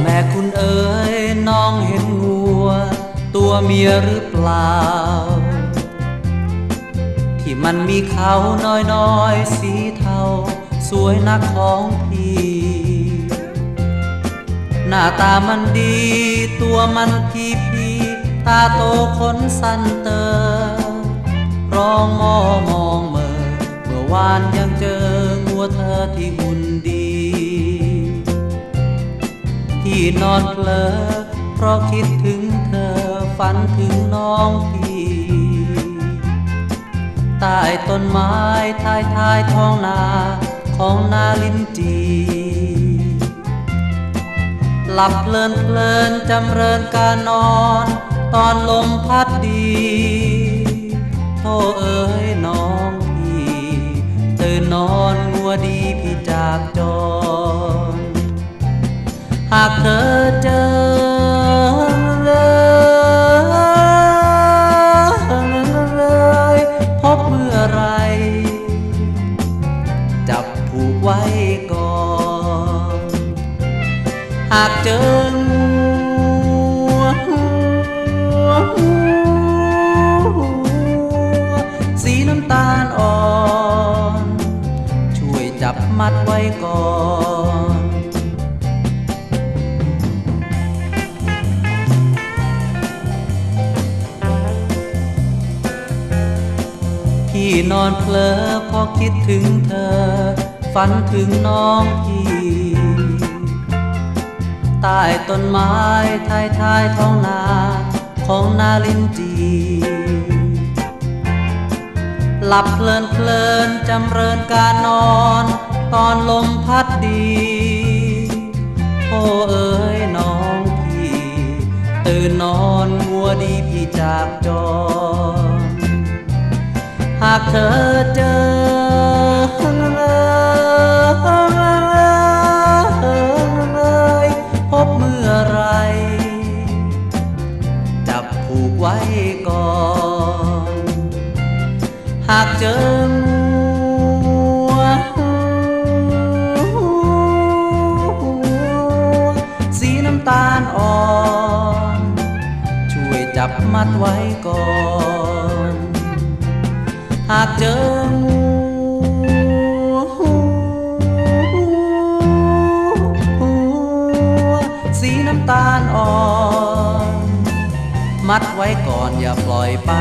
แม่คุณเอ๋ยน้องเห็นงัว ตัวเมียหรือเปล่า ที่มันมีเขาน้อยๆสีเทา สวยนักของพี่ หน้าตามันดี ตัวมันพีพีตาโตขนสั้นเตอร้องมอมองเมื่อเมื่อวานยังเจองัวเธอที่หุ่นดีี่นอนเพลอเพราะคิดถึงเธอฝันถึงน้องพี่ใต้ต้นไม้ท้ายท้ายท้องนาของนาลินจีหลับเพลินเพลินจำเริญการนอน ตอนลมพัดดีโทเอ๋ยน้องพี่ตื่นนอนงัวดี หากเจองสีน้ำตาลอ่อน ช่วยจับมัดไว้ก่อนพี่นอนเพลอพอคิดถึงเธอ ฝันถึงน้องพี่ ใต้ต้นไม้ทายทายท้องนาของนาลินจีหลับเพลินเพลินจำเริญการนอน ตอนลมพัดดี โอ้เอ๋ยน้องพี่ ตื่นนอนงัวดีพี่จากจรหากเธอเจอ ผูกไว้ก่อน หากเจองูสีน้ำตาลอ่อน ช่วยจับมัดไว้ก่อน มัดไว้ก่อนอย่าปล่อยไป